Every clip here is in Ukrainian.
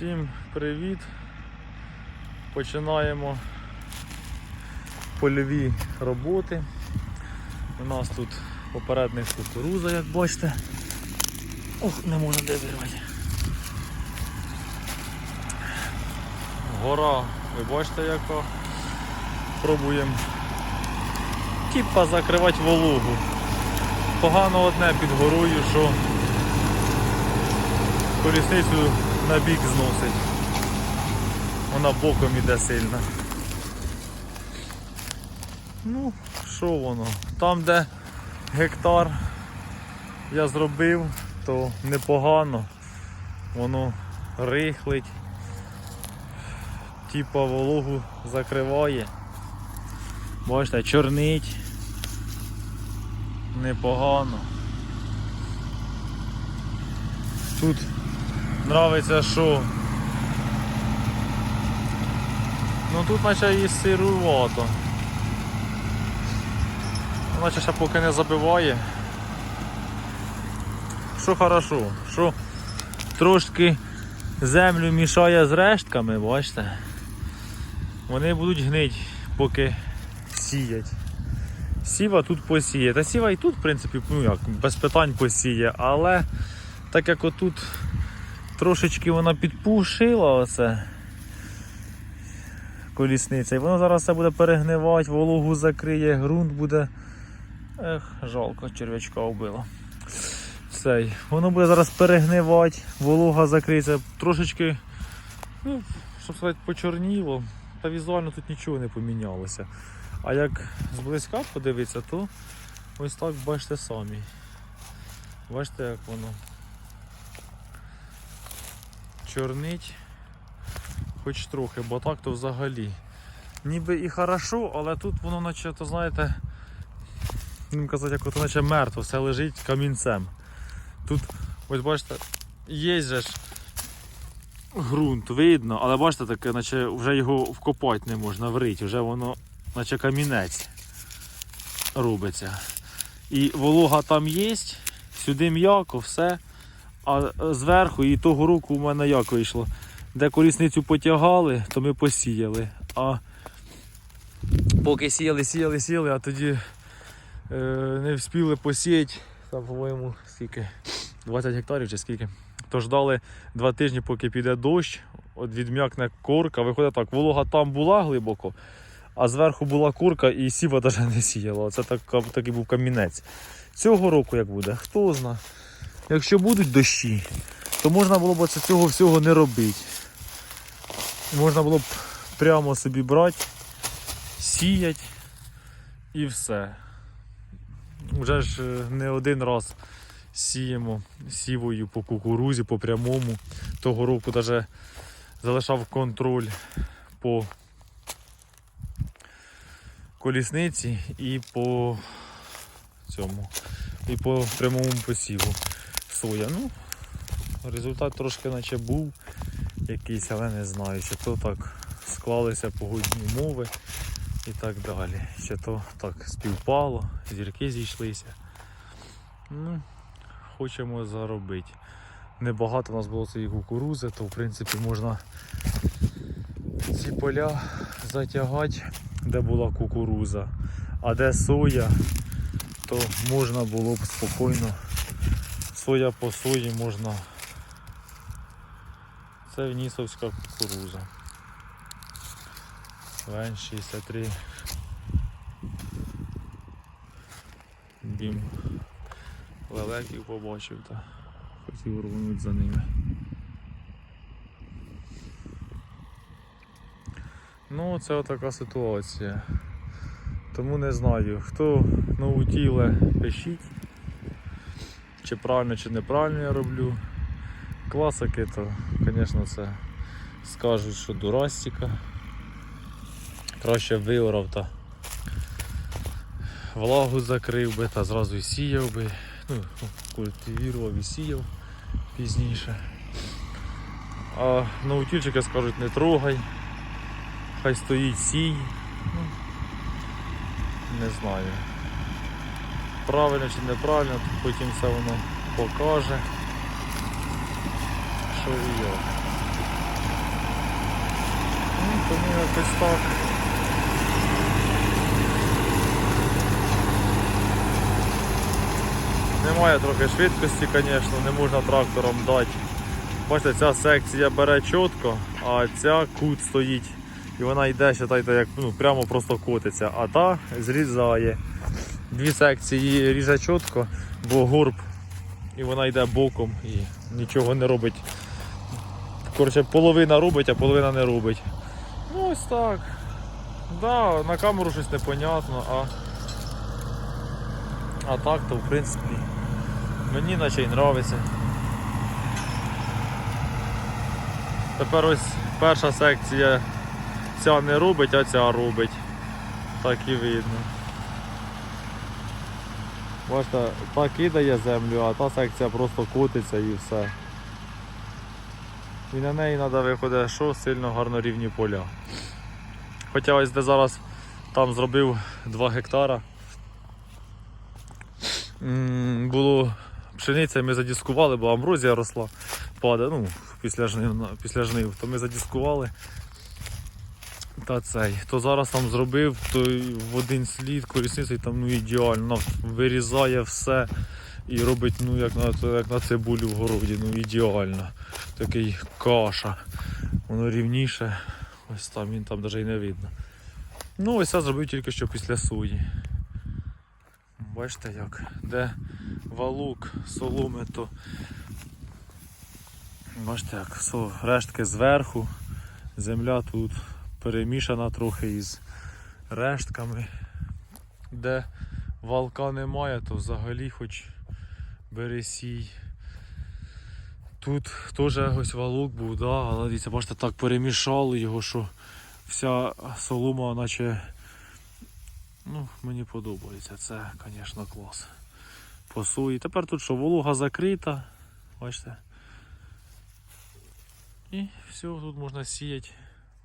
Всім привіт! Починаємо польові роботи. У нас тут попередник кукуруза, як бачите. Ох, не можна де вирвати. Гора, ви бачите яка. Пробуємо типа закривати вологу. Погано одне під горою, що колісницю на бік зносить. Вона боком іде сильно. Ну, що воно? Там, де гектар я зробив, то непогано. Воно рихлить, типа вологу закриває. Бачите, чорнить. Непогано. Тут нравиться що. Ну тут наче і сирувато. Наче ще поки не забиває. Що хорошо, що трошки землю мішає з рештками, бачите? Вони будуть гнить, поки сіять. Сіва тут посіє. Та сіва і тут, в принципі, ну як, без питань посіє, але так як отут трошечки вона підпушила оце колісниця, і воно зараз все буде перегнивати, вологу закриє, ґрунт буде. Ех, жалко, черв'ячка вбило. Цей. Воно буде зараз перегнивати, волога закриється, трошечки, ну, щоб сказати, почорніло, та візуально тут нічого не помінялося. А як зблизька подивитися, то ось так бачите самі. Бачите, як воно чорнить хоч трохи, бо так то взагалі. Ніби і хорошо, але тут воно наче, то знаєте, казати, як ото наче мертво, все лежить камінцем. Тут, ось бачите, є же ж ґрунт, видно, але бачите, таке, наче вже його вкопати не можна, врити, вже воно наче камінець робиться. І волога там є, сюди м'яко, все. А зверху і того року у мене як вийшло. Де колісницю потягали, то ми посіяли. А поки сіяли, сіяли, сіяли, а тоді е, не встигли посіяти, там, по-моєму, скільки? 20 гектарів чи скільки. То ждали два тижні, поки піде дощ, от відм'якне корка. Виходить так, волога там була глибоко, а зверху була курка і сіва навіть не сіяла. Це так, такий був камінець. Цього року як буде, хто зна. Якщо будуть дощі, то можна було б цього всього не робити. Можна було б прямо собі брати, сіяти і все. Вже ж е, не один раз сіємо сівою по кукурузі, по прямому. Того року навіть залишав контроль по колісниці і по цьому, і по прямому посіву соя. Ну, результат трошки наче був якийсь, але не знаю, чи то так склалися погодні умови і так далі. Чи то так співпало, зірки зійшлися. Ну, хочемо заробити. Небагато у нас було цієї кукурузи, то в принципі можна ці поля затягати, де була кукуруза. А де соя, то можна було б спокійно соя по сої можна. Це внісовська кукуруза. Вен 63. Бім. Лелеків побачив та хотів рвонути за ними. Ну, це отака ситуація. Тому не знаю, хто наутіле пишіть чи правильно, чи неправильно я роблю. Класики, то, звісно, це скажуть, що дурастика. Краще виорав та влагу закрив би та зразу і сіяв би. Ну, культивірував і сіяв пізніше. А наутільчики скажуть не трогай, хай стоїть сій. Ну, не знаю правильно чи неправильно, то потім все воно покаже, що і як. Тому якось так. Немає трохи швидкості, звісно, не можна трактором дати. Бачите, ця секція бере чітко, а ця кут стоїть. І вона йде, считайте, як ну, прямо просто котиться, а та зрізає. Дві секції ріже чітко, бо горб, і вона йде боком і нічого не робить. Коротше, половина робить, а половина не робить. Ну ось так. Да, на камеру щось непонятно, а. А так то в принципі мені наче й нравиться. Тепер ось перша секція ця не робить, а ця робить. Так і видно. Бачите, та кидає землю, а та секція просто котиться і все. І на неї треба виходить, що сильно гарно рівні поля. Хоча ось де зараз там зробив 2 гектара. Було пшениця, ми задіскували, бо амброзія росла, падає, ну, після жнив, після жнив, то ми задіскували. Та цей, то зараз там зробив, то в один слід колісниця і там ну ідеально, вирізає все і робить ну як на, як на цибулю в городі, ну ідеально. Такий каша. Воно рівніше. Ось там він там навіть і не видно. Ну ось це зробив тільки що після сої. Бачите як, де валук, соломи, то бачите як, рештки зверху, земля тут перемішана трохи із рештками. Де валка немає, то взагалі хоч бери сій. Тут теж ось валок був, да, але дивіться, бачите, так перемішали його, що вся солома наче ну, мені подобається. Це, звісно, клас. По. Тепер тут що, волога закрита, бачите. І все, тут можна сіяти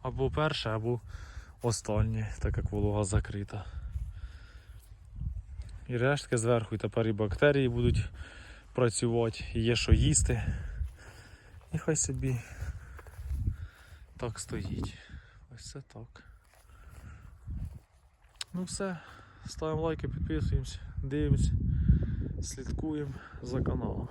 або перше, або останнє, так як волога закрита. І рештки зверху, і тепер і бактерії будуть працювати, і є що їсти. І хай собі так стоїть. Ось це так. Ну все, ставимо лайки, підписуємось, дивимось, слідкуємо за каналом.